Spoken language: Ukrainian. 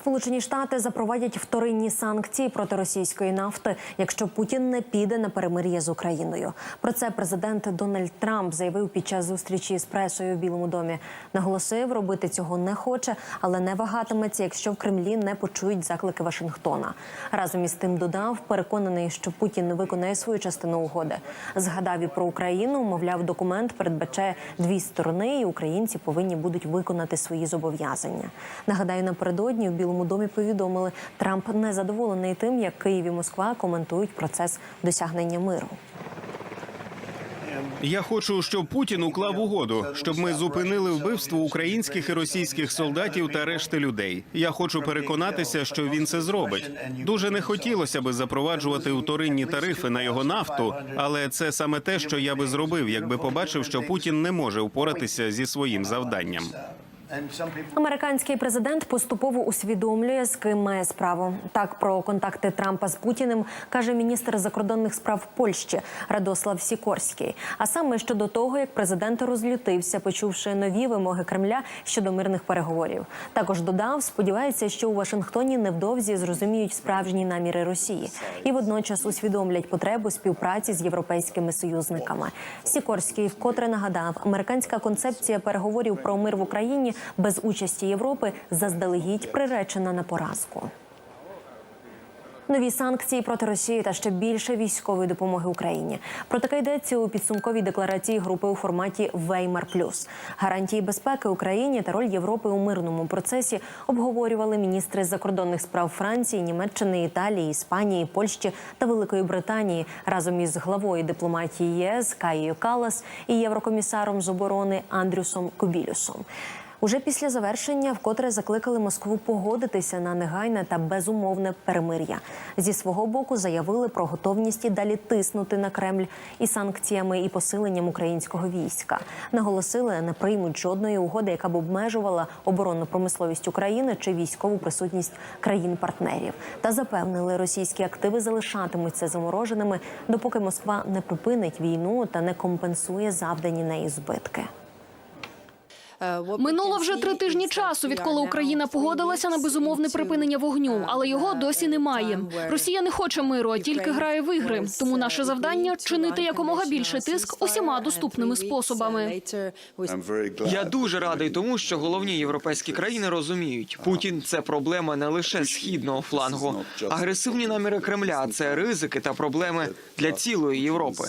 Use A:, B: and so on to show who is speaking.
A: Сполучені Штати запровадять вторинні санкції проти російської нафти, якщо Путін не піде на перемир'я з Україною. Про це президент Дональд Трамп заявив під час зустрічі з пресою в Білому домі. Наголосив, робити цього не хоче, але не вагатиметься, якщо в Кремлі не почують заклики Вашингтона. Разом із тим додав, переконаний, що Путін не виконає свою частину угоди. Згадав і про Україну. Мовляв, документ передбачає дві сторони, і українці повинні будуть виконати свої зобов'язання. Нагадаю, напередодні в Білому домі повідомили, Трамп не задоволений тим, як Київ і Москва коментують процес досягнення миру.
B: Я хочу, щоб Путін уклав угоду, щоб ми зупинили вбивство українських і російських солдатів та решти людей. Я хочу переконатися, що він це зробить. Дуже не хотілося би запроваджувати вторинні тарифи на його нафту, але це саме те, що я би зробив, якби побачив, що Путін не може впоратися зі своїм завданням.
A: Американський президент поступово усвідомлює, з ким має справу. Так про контакти Трампа з Путіним каже міністр закордонних справ Польщі Радослав Сікорський. А саме щодо того, як президент розлютився, почувши нові вимоги Кремля щодо мирних переговорів. Також додав, сподівається, що у Вашингтоні невдовзі зрозуміють справжні наміри Росії і водночас усвідомлять потребу співпраці з європейськими союзниками. Сікорський вкотре нагадав, американська концепція переговорів про мир в Україні без участі Європи заздалегідь приречена на поразку. Нові санкції проти Росії та ще більше військової допомоги Україні. Про таке йдеться у підсумковій декларації групи у форматі Веймар Плюс. Гарантії безпеки Україні та роль Європи у мирному процесі обговорювали міністри закордонних справ Франції, Німеччини, Італії, Іспанії, Польщі та Великої Британії разом із главою дипломатії ЄС Каєю Калас і єврокомісаром з оборони Андрюсом Кубілюсом. Уже після завершення вкотре закликали Москву погодитися на негайне та безумовне перемир'я. Зі свого боку заявили про готовність і далі тиснути на Кремль і санкціями і посиленням українського війська. Наголосили, не приймуть жодної угоди, яка б обмежувала оборонну промисловість України чи військову присутність країн-партнерів. Та запевнили, російські активи залишатимуться замороженими, допоки Москва не припинить війну та не компенсує завдані неї збитки.
C: Минуло вже три тижні часу, відколи Україна погодилася на безумовне припинення вогню, але його досі немає. Росія не хоче миру, а тільки грає в ігри. Тому наше завдання чинити якомога більше тиск усіма доступними способами.
D: Я дуже радий тому, що головні європейські країни розуміють, Путін це проблема не лише східного флангу. Агресивні наміри Кремля це ризики та проблеми для цілої Європи.